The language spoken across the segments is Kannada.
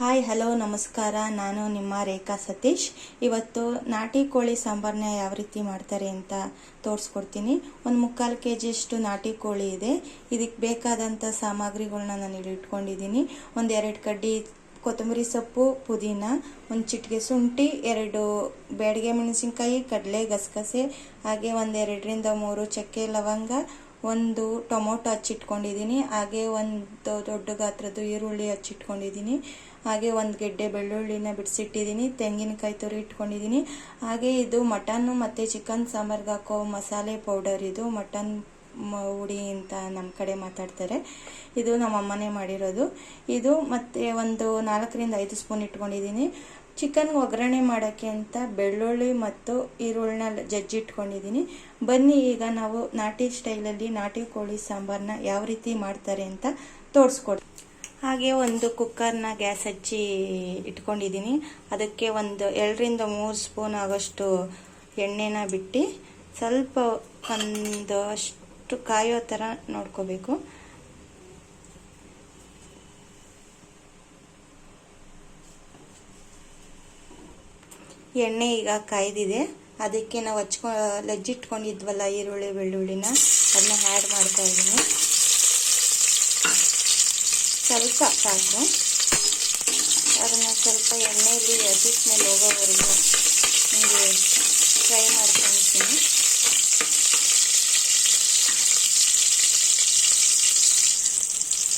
ಹಾಯ್ ಹಲೋ ನಮಸ್ಕಾರ. ನಾನು ನಿಮ್ಮ ರೇಖಾ ಸತೀಶ್. ಇವತ್ತು ನಾಟಿ ಕೋಳಿ ಸಾಂಬಾರನ್ನ ಯಾವ ರೀತಿ ಮಾಡ್ತಾರೆ ಅಂತ ತೋರಿಸ್ಕೊಡ್ತೀನಿ. ಒಂದು ಮುಕ್ಕಾಲು ಕೆ ಜಿಯಷ್ಟು ನಾಟಿ ಕೋಳಿ ಇದೆ. ಇದಕ್ಕೆ ಬೇಕಾದಂಥ ಸಾಮಗ್ರಿಗಳನ್ನ ನಾನು ಇಲ್ಲಿ ಇಟ್ಕೊಂಡಿದ್ದೀನಿ. ಒಂದು ಎರಡು ಕಡ್ಡಿ ಕೊತ್ತಂಬರಿ ಸೊಪ್ಪು, ಪುದೀನ, ಒಂದು ಚಿಟಿಕೆ ಶುಂಠಿ, ಎರಡು ಬೇಡಿಗೆ ಮೆಣಸಿನ್ಕಾಯಿ, ಕಡಲೆ ಗಸಗಸೆ, ಹಾಗೆ ಒಂದೆರಡರಿಂದ ಮೂರು ಚಕ್ಕೆ ಲವಂಗ ಒಂದು ಟೊಮೊಟೊ ಹಚ್ಚಿಟ್ಕೊಂಡಿದ್ದೀನಿ, ಹಾಗೆ ಒಂದು ದೊಡ್ಡ ಗಾತ್ರದ್ದು ಈರುಳ್ಳಿ ಹಚ್ಚಿಟ್ಕೊಂಡಿದ್ದೀನಿ, ಹಾಗೆ ಒಂದು ಗೆಡ್ಡೆ ಬೆಳ್ಳುಳ್ಳಿನ ಬಿಡಿಸಿಟ್ಟಿದ್ದೀನಿ, ತೆಂಗಿನಕಾಯಿ ತುರಿ ಇಟ್ಕೊಂಡಿದ್ದೀನಿ. ಹಾಗೆ ಇದು ಮಟನ್ನು ಮತ್ತು ಚಿಕನ್ ಸಾಂಬಾರ್ಗೆ ಹಾಕೋ ಮಸಾಲೆ ಪೌಡರ್ ಇದು ಮಟನ್ ಮ- ಹುಡಿ ಅಂತ ನಮ್ಮ ಕಡೆ ಮಾತಾಡ್ತಾರೆ. ಇದು ನಮ್ಮ ಅಮ್ಮನೇ ಮಾಡಿರೋದು. ಇದು ಮತ್ತು ಒಂದು ನಾಲ್ಕರಿಂದ ಐದು ಸ್ಪೂನ್ ಇಟ್ಕೊಂಡಿದ್ದೀನಿ. ಚಿಕನ್ ಒಗ್ಗರಣೆ ಮಾಡೋಕ್ಕೆ ಅಂತ ಬೆಳ್ಳುಳ್ಳಿ ಮತ್ತು ಈರುಳ್ಳಿನ ಜಜ್ಜಿಟ್ಕೊಂಡಿದ್ದೀನಿ ಬನ್ನಿ ಈಗ ನಾವು ನಾಟಿ ಸ್ಟೈಲಲ್ಲಿ ನಾಟಿ ಕೋಳಿ ಸಾಂಬಾರನ್ನ ಯಾವ ರೀತಿ ಮಾಡ್ತಾರೆ ಅಂತ ತೋರಿಸ್ಕೊಡ್ತೀವಿ ಹಾಗೆ ಒಂದು ಕುಕ್ಕರ್ನ ಗ್ಯಾಸ್ ಹಚ್ಚಿ ಇಟ್ಕೊಂಡಿದ್ದೀನಿ. ಅದಕ್ಕೆ ಒಂದು ಎರಡರಿಂದ ಮೂರು ಸ್ಪೂನ್ ಆಗೋಷ್ಟು ಎಣ್ಣೆನ ಬಿಟ್ಟು ಸ್ವಲ್ಪ ಒಂದು ಅಷ್ಟು ಕಾಯೋ ಥರ ನೋಡ್ಕೋಬೇಕು. ಎಣ್ಣೆ ಈಗ ಕಾಯ್ದಿದೆ. ಅದಕ್ಕೆ ನಾವು ಹಚ್ಕೊ ಲಜ್ಜಿಟ್ಕೊಂಡಿದ್ವಲ್ಲ ಈರುಳ್ಳಿ, ಬೆಳ್ಳುಳ್ಳಿನ ಅದನ್ನ ಆ್ಯಡ್ ಮಾಡ್ತಾ ಇದ್ದೀನಿ. ಸ್ವಲ್ಪ ಸಾಕು. ಅದನ್ನು ಸ್ವಲ್ಪ ಎಣ್ಣೆಯಲ್ಲಿ ಅಜಿಟ್ ಸ್ಮೆಲ್ ಹೋಗೋವರೆಗೂ ಹಿಂಗೆ ಫ್ರೈ ಮಾಡ್ಕೊಳ್ತೀನಿ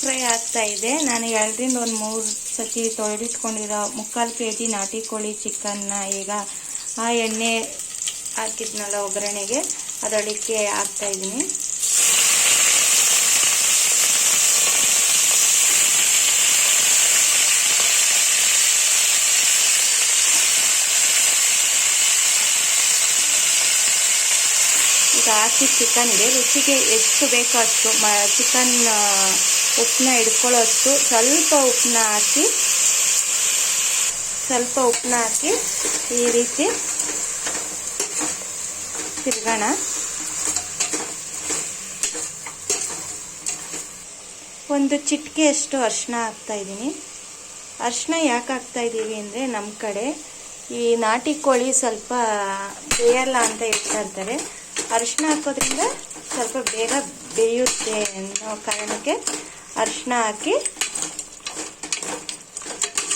ಫ್ರೈ ಆಗ್ತಾ ಇದೆ. ನಾನು ಎರಡರಿಂದ ಒಂದು ಮೂರು ಸತಿ ತೊಳೆದಿಟ್ಕೊಂಡಿರೋ ಮುಕ್ಕಾಲು ಕೆ ಜಿ ನಾಟಿ ಕೋಳಿ ಚಿಕನ್ನ ಈಗ ಆ ಎಣ್ಣೆ ಹಾಕಿದ್ನಲ್ಲ ಒಗ್ಗರಣೆಗೆ ಅದರೊಳಕ್ಕೆ ಹಾಕ್ತಾ ಇದ್ದೀನಿ ಈಗ ಹಾಕಿ ಚಿಕನ್ ಇದೆ. ರುಚಿಗೆ ಎಷ್ಟು ಬೇಕೋ ಅಷ್ಟು ಚಿಕನ್ ಉಪ್ಪನ್ನ ಹಿಡ್ಕೊಳ್ಳೋಷ್ಟು ಸ್ವಲ್ಪ ಉಪ್ಪನ್ನ ಹಾಕಿ, ಸ್ವಲ್ಪ ಉಪ್ಪನ್ನ ಹಾಕಿ ಈ ರೀತಿ ತಿರ್ಗೋಣ. ಒಂದು ಚಿಟಿಕೆಯಷ್ಟು ಅರಿಶಿನ ಹಾಕ್ತಾಯಿದ್ದೀನಿ ಅರಿಶಿನ ಯಾಕೆ ಹಾಕ್ತಾಯಿದ್ದೀವಿ ಅಂದರೆ ನಮ್ಮ ಕಡೆ ಈ ನಾಟಿ ಕೋಳಿ ಸ್ವಲ್ಪ ಬೇಯಲ್ಲ ಅಂತ ಹೇಳ್ತಾ ಅರಿಶಿನ ಹಾಕೋದ್ರಿಂದ ಸ್ವಲ್ಪ ಬೇಗ ಬೇಯುತ್ತೆ ಅನ್ನೋ ಕಾರಣಕ್ಕೆ ಅರಿಶಿನ ಹಾಕಿ,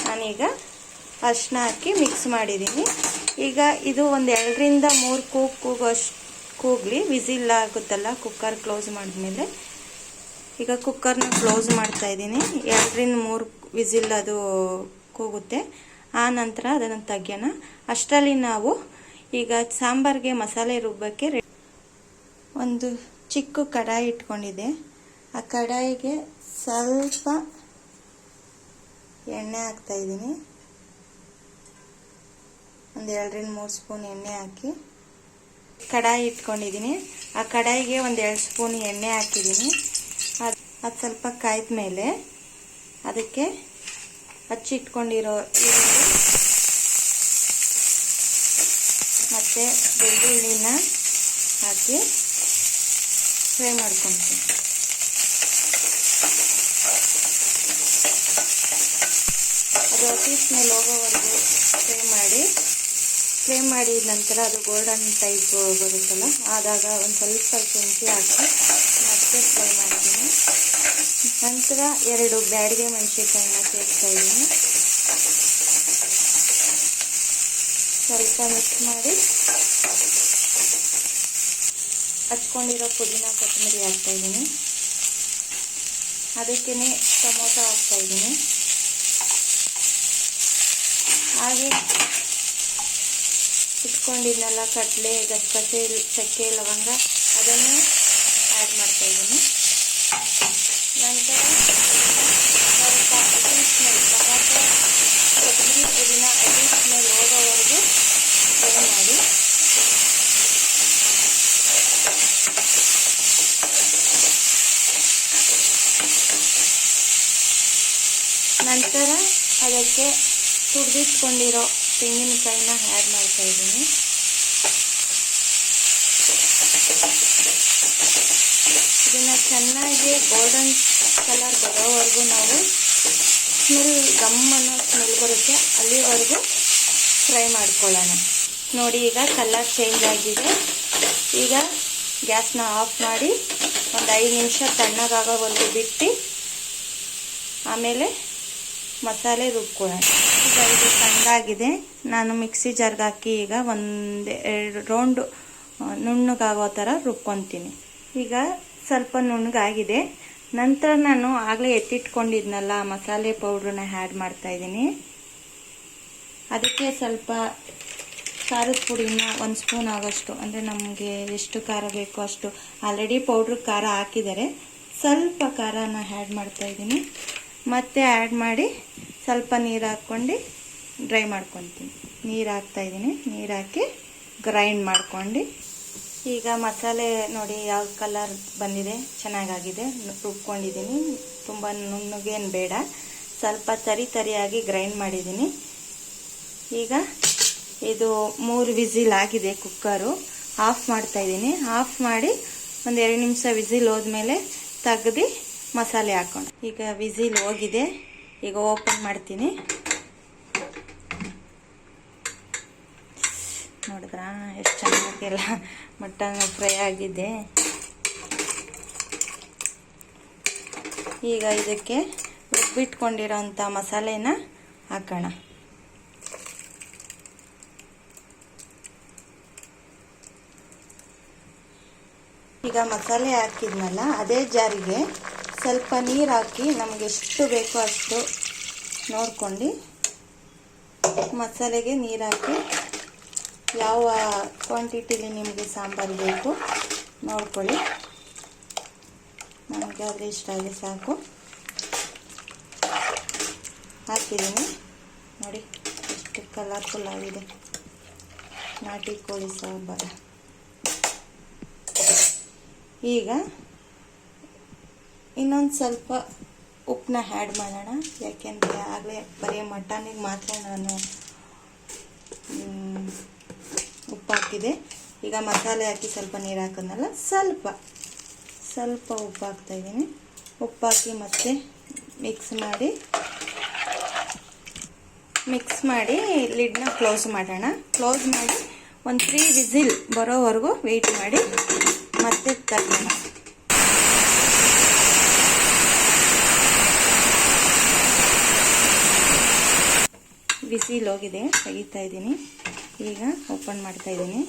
ನಾನೀಗ ಅರಿಶಿನ ಹಾಕಿ ಮಿಕ್ಸ್ ಮಾಡಿದ್ದೀನಿ. ಈಗ ಇದು ಒಂದು ಎರಡರಿಂದ ಮೂರು ಕೂಗ್ ಕೂಗೋಷ್ಟು, ಕೂಗಲಿ, ವಿಸಿಲ್ ಆಗುತ್ತಲ್ಲ ಕುಕ್ಕರ್ ಕ್ಲೋಸ್ ಮಾಡಿದ್ಮೇಲೆ. ಈಗ ಕುಕ್ಕರ್ನ ಕ್ಲೋಸ್ ಮಾಡ್ತಾ ಇದ್ದೀನಿ. ಎರಡರಿಂದ ಮೂರು ವಿಸಿಲ್ ಅದು ಕೂಗುತ್ತೆ. ಆ ನಂತರ ಅದನ್ನು ತೆಗಿಯೋಣ. ಅಷ್ಟರಲ್ಲಿ ನಾವು ಈಗ ಸಾಂಬಾರಿಗೆ ಮಸಾಲೆ ರುಬ್ಬಕ್ಕೆ ಒಂದು ಚಿಕ್ಕ ಕಡಾಯಿ ಇಟ್ಕೊಂಡಿದ್ದೆ. ಆ ಕಡಾಯಿಗೆ ಸ್ವಲ್ಪ ಎಣ್ಣೆ ಹಾಕ್ತಾ ಇದ್ದೀನಿ. ಒಂದು ಎರಡರಿಂದ ಮೂರು ಸ್ಪೂನ್ ಎಣ್ಣೆ ಹಾಕಿ ಕಡಾಯಿ ಇಟ್ಕೊಂಡಿದ್ದೀನಿ. ಆ ಕಡಾಯಿಗೆ ಒಂದು ಎರಡು ಸ್ಪೂನ್ ಎಣ್ಣೆ ಹಾಕಿದ್ದೀನಿ. ಅದು ಅದು ಸ್ವಲ್ಪ ಕಾಯ್ದ ಮೇಲೆ ಅದಕ್ಕೆ ಹಚ್ಚಿಟ್ಕೊಂಡಿರೋ ಮತ್ತು ಬೆಳ್ಳುಳ್ಳಿನ ಹಾಕಿ ಫ್ರೈ ಮಾಡ್ಕೊತೀನಿ ಹಸಿ ಸ್ಮೆಲ್ ಹೋಗೋವರೆಗೂ ಫ್ರೈ ಮಾಡಿ. ಫ್ರೈ ಮಾಡಿದ ನಂತರ ಅದು ಗೋಲ್ಡನ್ ಟೈಪ್ ಬರುತ್ತಲ್ಲ, ಆದಾಗ ಒಂದು ಸ್ವಲ್ಪ ಶುಂಠಿ ಹಾಕಿ ಮತ್ತೆ ಫ್ರೈ ಮಾಡ್ತೀನಿ. ನಂತರ ಎರಡು ಬ್ಯಾಡಿಗೆ ಮೆಣಸಿನ್ಕಾಯಿನ ಸೇರಿಸ್ತಾ ಇದ್ದೀನಿ. ಸ್ವಲ್ಪ ಮಿಕ್ಸ್ ಮಾಡಿ. ಹಚ್ಕೊಂಡಿರೋ ಪುದೀನ, ಕೊತ್ತಂಬರಿ ಹಾಕ್ತಾ ಇದ್ದೀನಿ. ಅದಕ್ಕೇ ಟೊಮೊಟೊ ಹಾಕ್ತಾ ಇದ್ದೀನಿ. ಹಾಗೆ ಇಟ್ಕೊಂಡಿದ್ನಲ್ಲ ಕಡಲೆ, ಗಸಗಸೆ, ಚಕ್ಕೆ, ಲವಂಗ, ಅದನ್ನು ಆ್ಯಡ್ ಮಾಡ್ತಾ ಇದ್ದೀನಿ. ನಂತರ ಅಡಿ ಸ್ಮೆಲ್ ಟೊಮೊಟೊ ಕೊತ್ತಂಬರಿ ಪುದೀನ ಅಡಿ ಸ್ಮೆಲ್ ಹೋಗೋವರೆಗೂ ಫ್ರೈ ಮಾಡಿ ನಂತರ ಅದಕ್ಕೆ ತುರಿದಿಟ್ಕೊಂಡಿರೋ ತೆಂಗಿನಕಾಯಿನ ಆ್ಯಡ್ ಮಾಡ್ತಾ ಇದ್ದೀನಿ. ಇದನ್ನು ಚೆನ್ನಾಗಿ ಗೋಲ್ಡನ್ ಕಲರ್ ಬರೋವರೆಗೂ ನಾವು ಸ್ಮೆಲ್ ಗಮ್ ಅನ್ನೋ ಸ್ಮೆಲ್ ಬರುತ್ತೆ. ಅಲ್ಲಿವರೆಗೂ ಫ್ರೈ ಮಾಡ್ಕೊಳ್ಳೋಣ. ನೋಡಿ, ಈಗ ಕಲರ್ ಚೇಂಜ್ ಆಗಿದೆ. ಈಗ ಗ್ಯಾಸ್ನ ಆಫ್ ಮಾಡಿ ಒಂದು ಐದು ನಿಮಿಷ ತಣ್ಣಗಾಗೋವರೆಗೂ ಬಿಟ್ಟು ಆಮೇಲೆ ಮಸಾಲೆ ರುಬ್ಕೊಳ್ಳೋಣ ಈಗ ಇದು ನಾನು ಮಿಕ್ಸಿ ಜಾರ್ಗೆ ಹಾಕಿ ಈಗ ಒಂದು, ಎರಡು ರೌಂಡು ನುಣ್ಣಗಾಗೋ ಥರ ರುಬ್ಕೊತೀನಿ. ಈಗ ಸ್ವಲ್ಪ ನುಣ್ಣಗಾಗಿದೆ. ನಂತರ ನಾನು ಆಗಲೇ ಎತ್ತಿಟ್ಕೊಂಡಿದ್ನಲ್ಲ ಮಸಾಲೆ ಪೌಡ್ರನ್ನ ಆ್ಯಡ್ ಮಾಡ್ತಾಯಿದ್ದೀನಿ ಅದಕ್ಕೆ ಸ್ವಲ್ಪ ಖಾರದ ಪುಡಿನ ಒಂದು ಸ್ಪೂನ್ ಆಗೋಷ್ಟು, ಅಂದರೆ ನಮಗೆ ಎಷ್ಟು ಖಾರ ಬೇಕೋ ಅಷ್ಟು, ಆಲ್ರೆಡಿ ಪೌಡ್ರ್ ಖಾರ ಹಾಕಿದ್ದಾರೆ. ಸ್ವಲ್ಪ ಖಾರನ ಆ್ಯಡ್ ಮಾಡ್ತಾಯಿದ್ದೀನಿ ಮತ್ತೆ ಆ್ಯಡ್ ಮಾಡಿ ಸ್ವಲ್ಪ ನೀರು ಹಾಕ್ಕೊಂಡು ಡ್ರೈ ಮಾಡ್ಕೊತೀನಿ. ನೀರು ಹಾಕ್ತಾಯಿದ್ದೀನಿ ನೀರು ಹಾಕಿ ಗ್ರೈಂಡ್ ಮಾಡ್ಕೊಂಡು ಈಗ ಮಸಾಲೆ ನೋಡಿ ಯಾವ ಕಲರ್ ಬಂದಿದೆ, ಚೆನ್ನಾಗಾಗಿದೆ. ರುಬ್ಕೊಂಡಿದ್ದೀನಿ. ತುಂಬ ನುಣ್ಣಗೇನು ಬೇಡ. ಸ್ವಲ್ಪ ತರಿ ತರಿಯಾಗಿ ಗ್ರೈಂಡ್ ಮಾಡಿದ್ದೀನಿ. ಈಗ ಇದು ಮೂರು ವಿಸಿಲ್ ಆಗಿದೆ ಕುಕ್ಕರು. ಆಫ್ ಮಾಡ್ತಾ ಇದ್ದೀನಿ. ಆಫ್ ಮಾಡಿ ಒಂದು ಎರಡು ನಿಮಿಷ ವಿಸಿಲ್ ಹೋದ್ಮೇಲೆ ತೆಗ್ದು ಮಸಾಲೆ ಹಾಕೊಂಡು ಈಗ ವಿಸಿಲ್ ಹೋಗಿದೆ. ಈಗ ಓಪನ್ ಮಾಡ್ತೀನಿ. ನೋಡಿದ್ರಾ? ಎಷ್ಟು ಚೆನ್ನಾಗೆಲ್ಲ. ಮಟನ್ ಫ್ರೈ ಆಗಿದೆ. ಈಗ ಇದಕ್ಕೆ ರುಬ್ಬಿಟ್ಕೊಂಡಿರೋಂಥ ಮಸಾಲೆನ ಹಾಕೋಣ. ಈಗ ಮಸಾಲೆ ಹಾಕಿದ್ನಲ್ಲ, ಅದೇ ಜಾರಿಗೆ ಸ್ವಲ್ಪ ನೀರು ಹಾಕಿ ನಮಗೆ ಎಷ್ಟು ಬೇಕೋ ಅಷ್ಟು ನೋಡ್ಕೊಂಡು ಮಸಾಲೆಗೆ ನೀರು ಹಾಕಿ ಯಾವ ಕ್ವಾಂಟಿಟಿಲಿ ನಿಮಗೆ ಸಾಂಬಾರು ಬೇಕು ನೋಡ್ಕೊಳ್ಳಿ. ನಮಗೆ ಆದರೆ ಇಷ್ಟ ಆಗಿ ಸಾಕು. ಹಾಕಿದ್ದೀನಿ. ನೋಡಿ, ಎಷ್ಟು ಕಲರ್ಫುಲ್ ಆಗಿದೆ. ನಾಟಿ ಕೋಳಿ ಸಾಂಬಾರು. ಈಗ ಇನ್ನೊಂದು ಸ್ವಲ್ಪ ಉಪ್ಪನ್ನ ಆ್ಯಡ್ ಮಾಡೋಣ. ಯಾಕೆಂದರೆ ಆಗಲೇ ಬರೀ ಮಟನಿಗೆ ಮಾತ್ರ ನಾನು ಉಪ್ಪು ಹಾಕಿದೆ. ಈಗ ಮಸಾಲೆ ಹಾಕಿ ಸ್ವಲ್ಪ ನೀರು ಹಾಕೋದಲ್ಲ ಸ್ವಲ್ಪ ಸ್ವಲ್ಪ ಉಪ್ಪು ಹಾಕ್ತಾಯಿದ್ದೀನಿ ಉಪ್ಪು ಹಾಕಿ ಮತ್ತೆ ಮಿಕ್ಸ್ ಮಾಡಿ ಮಿಕ್ಸ್ ಮಾಡಿ ಲಿಡ್ನ ಕ್ಲೋಸ್ ಮಾಡೋಣ. ಕ್ಲೋಸ್ ಮಾಡಿ ಒಂದು ತ್ರೀ ವಿಸಿಲ್ ಬರೋವರೆಗೂ ವೆಯ್ಟ್ ಮಾಡಿ. ಮತ್ತೆ ತಗೋಣ ಬಿಸಿಲ್ ಹೋಗಿದೆ ತೆಗಿತಾ ಇದ್ದೀನಿ. ಈಗ ಓಪನ್ ಮಾಡ್ತಾ ಇದ್ದೀನಿ.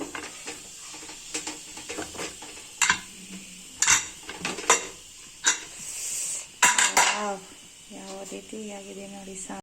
ಯಾವ ರೀತಿ ಆಗಿದೆ ನೋಡಿ ಸಾ